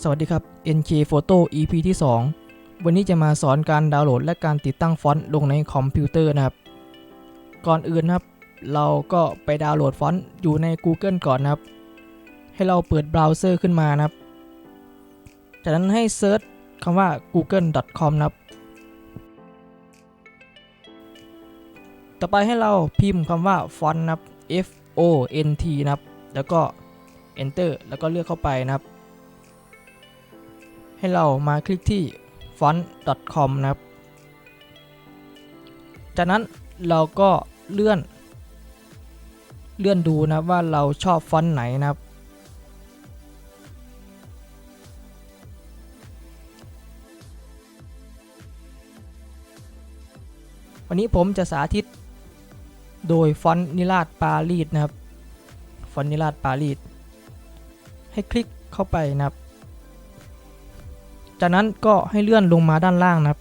สวัสดีครับ NK Photo EP ที่ 2 วันนี้จะมาสอนการดาวน์โหลด และการติดตั้งฟอนต์ลงในคอมพิวเตอร์นะครับ ก่อนอื่นนะครับ เราก็ไปดาวน์โหลดฟอนต์อยู่ใน Google ก่อนนะครับ ให้เราเปิดเบราว์เซอร์ขึ้นมานะครับ จากนั้นให้เซิร์ชคำว่า google.com นะครับ ต่อไปให้เราพิมพ์คำว่าฟอนต์นะครับ F O N T นะครับ แล้วก็ enter แล้วก็เลือกเข้าไปนะครับ ให้เรามาคลิกที่ font.com นะครับ จากนั้นเราก็เลื่อน เลื่อนดูนะว่าเราชอบฟอนต์ไหนนะครับ วันนี้ผมจะสาธิตโดยฟอนต์นิราศปารีสนะครับ ฟอนต์นิราศปารีสให้คลิกเข้าไปนะครับ จากนั้นก็ให้เลื่อนลงมาด้านล่างนะครับ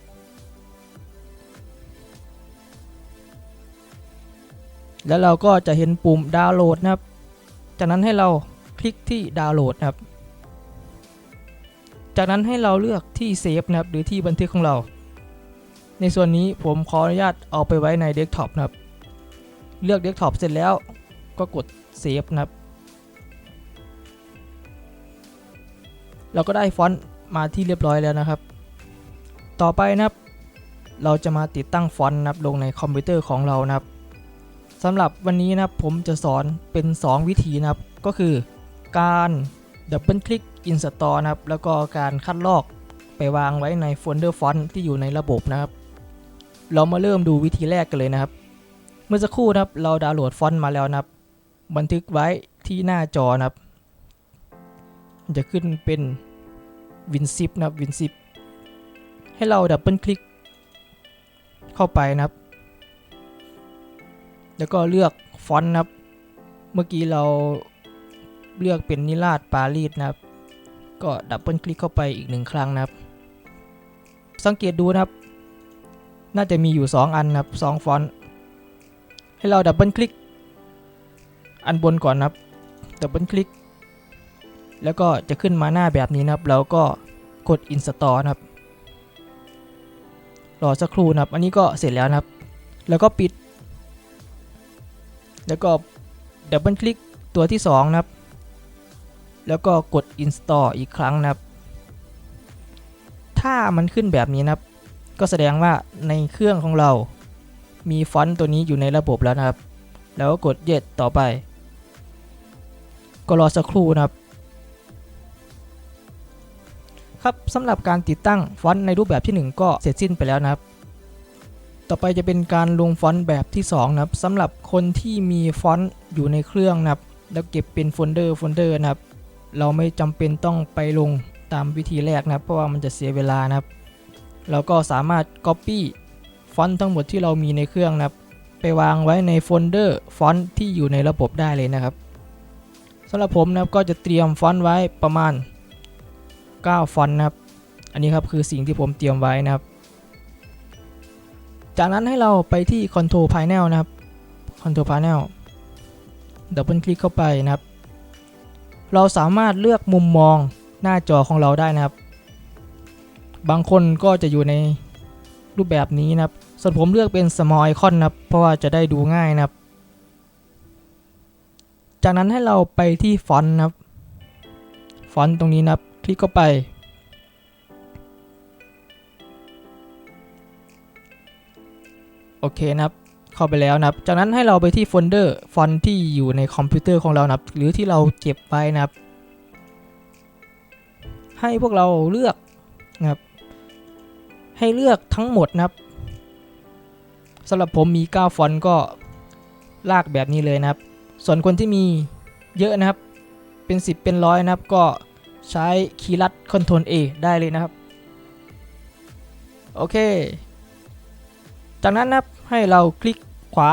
แล้วเราก็จะเห็นปุ่มดาวน์โหลดนะครับ จากนั้นให้เราคลิกที่ดาวน์โหลดนะครับ จากนั้นให้เราเลือกที่เซฟนะครับหรือที่บันทึกของเรา ในส่วนนี้ผมขออนุญาตเอาไปไว้ในเดสก์ท็อปนะครับ เลือกเดสก์ท็อปเสร็จแล้วก็กดเซฟนะครับ เราก็ได้ฟอนต์ มาที่เรียบร้อยแล้วนะครับ ต่อไปนะครับ เราจะมาติดตั้งฟอนต์นะครับลงในคอมพิวเตอร์ของเรานะครับสำหรับวันนี้นะครับผมจะสอนเป็น 2 วิธีนะครับ ก็คือการดับเบิลคลิก Install นะครับ แล้วก็การคัดลอกไปวางไว้ในโฟลเดอร์ฟอนต์ที่อยู่ในระบบนะครับ เรามาเริ่มดูวิธีแรกกันเลยนะครับ เมื่อสักครู่นะครับเราดาวน์โหลดฟอนต์มาแล้วนะครับ บันทึกไว้ที่หน้าจอนะครับ จะขึ้นเป็น WinZip นะครับ WinZip ให้เราดับเบิลคลิกเข้าไปนะครับ แล้วก็เลือกฟอนต์นะครับ เมื่อกี้เราเลือกเป็นนิราศปารีสนะครับ ก็ดับเบิลคลิกเข้าไปอีกหนึ่งครั้งนะครับ สังเกตดูนะครับ น่าจะมีอยู่ 2 อันนะครับ 2 ฟอนต์ ให้เราดับเบิลคลิก อันบนก่อนนะครับ ดับเบิลคลิก แล้วก็จะขึ้นมาหน้าแบบนี้นะครับเราก็กด install นะครับ รอสักครู่นะครับ อันนี้ก็เสร็จแล้วนะครับ แล้วก็ปิด แล้วก็ดับเบิลคลิกตัวที่ 2 นะครับ แล้วก็กด install อีกครั้งนะครับ ถ้ามันขึ้นแบบนี้นะครับ ก็แสดงว่าในเครื่องของเรา มีฟอนต์ตัวนี้อยู่ในระบบแล้วนะครับ แล้วก็กด yes ต่อไป ก็รอสักครู่นะครับ ครับสำหรับการติดตั้งฟอนต์ในรูปแบบที่ 1 ก็เสร็จสิ้นไปแล้วนะครับ ต่อไปจะเป็นการลงฟอนต์แบบที่2นะครับสำหรับคนที่มีฟอนต์อยู่ในเครื่องนะครับ แล้วเก็บเป็นโฟลเดอร์โฟลเดอร์นะครับ เราไม่จำเป็นต้องไปลงตามวิธีแรกนะครับ เพราะว่ามันจะเสียเวลานะครับ เราก็สามารถ Copy ฟอนต์ทั้งหมดที่เรามีในเครื่องนะครับ ไปวางไว้ในโฟลเดอร์ฟอนต์ที่อยู่ในระบบได้เลยนะครับสำหรับผมนะครับก็จะเตรียมฟอนต์ไว้ประมาณ 9 ฟอนต์นะครับ อันนี้ครับคือสิ่งที่ผมเตรียมไว้นะครับ จากนั้นให้เราไปที่ Control Panel นะครับ Control Panel ดับเบิลคลิกเข้าไปนะครับ เราสามารถเลือกมุมมองหน้าจอของเราได้นะครับ บางคนก็จะอยู่ในรูปแบบนี้นะครับ ส่วนผมเลือกเป็น small icon นะครับ เพราะว่าจะได้ดูง่ายนะครับ จากนั้นให้เราไปที่ฟอนต์นะครับ ฟอนต์ตรงนี้นะครับ คลิกเข้าไป โอเคนะครับ เข้าไปแล้วนะครับ จากนั้นให้เราไปที่โฟลเดอร์ฟอนต์ที่อยู่ในคอมพิวเตอร์ของเรานะครับ หรือที่เราเก็บไว้นะครับ ให้พวกเราเลือกนะครับ ให้เลือกทั้งหมดนะครับสำหรับผมมี 9 ฟอนต์ก็ลากแบบนี้เลยนะครับ ส่วนคนที่มีเยอะนะครับ เป็น 10 เป็นร้อยนะครับ ก็ ใช้คีย์ลัด Ctrl A ได้เลยนะครับ โอเค จากนั้นนะครับให้เราคลิกขวา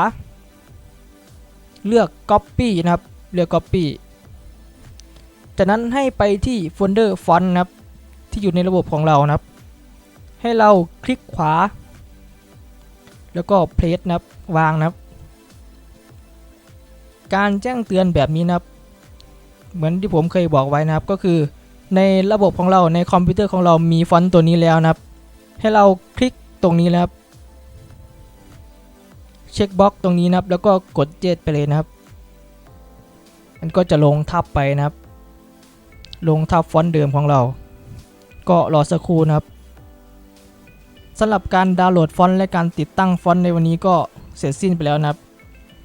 เลือก Copy นะครับ เลือก Copy จากนั้นให้ไปที่โฟลเดอร์ฟอนต์นะครับ ที่อยู่ในระบบของเรานะครับ ให้เราคลิกขวา แล้วก็เพลสนะครับวางนะครับ การแจ้งเตือนแบบนี้นะครับ เหมือนที่ผมเคยบอกไว้นะครับก็คือ ในระบบของเราในคอมพิวเตอร์ของเรามีฟอนต์ตัวนี้แล้วนะครับ ให้เราคลิกตรงนี้นะครับ เช็คบล็อกตรงนี้นะครับ แล้วก็กดเจ็ดไปเลยนะครับ มันก็จะลงทับไปนะครับ ลงทับฟอนต์เดิมของเรา ก็รอสักครู่นะครับสำหรับการดาวน์โหลดฟอนต์และการติดตั้งฟอนต์ในวันนี้ก็เสร็จสิ้นไปแล้วนะครับ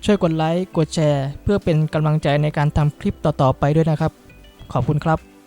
ช่วยกดไลค์ กดแชร์ เพื่อเป็นกำลังใจในการทำคลิปต่อๆไปด้วยนะครับ ขอบคุณครับ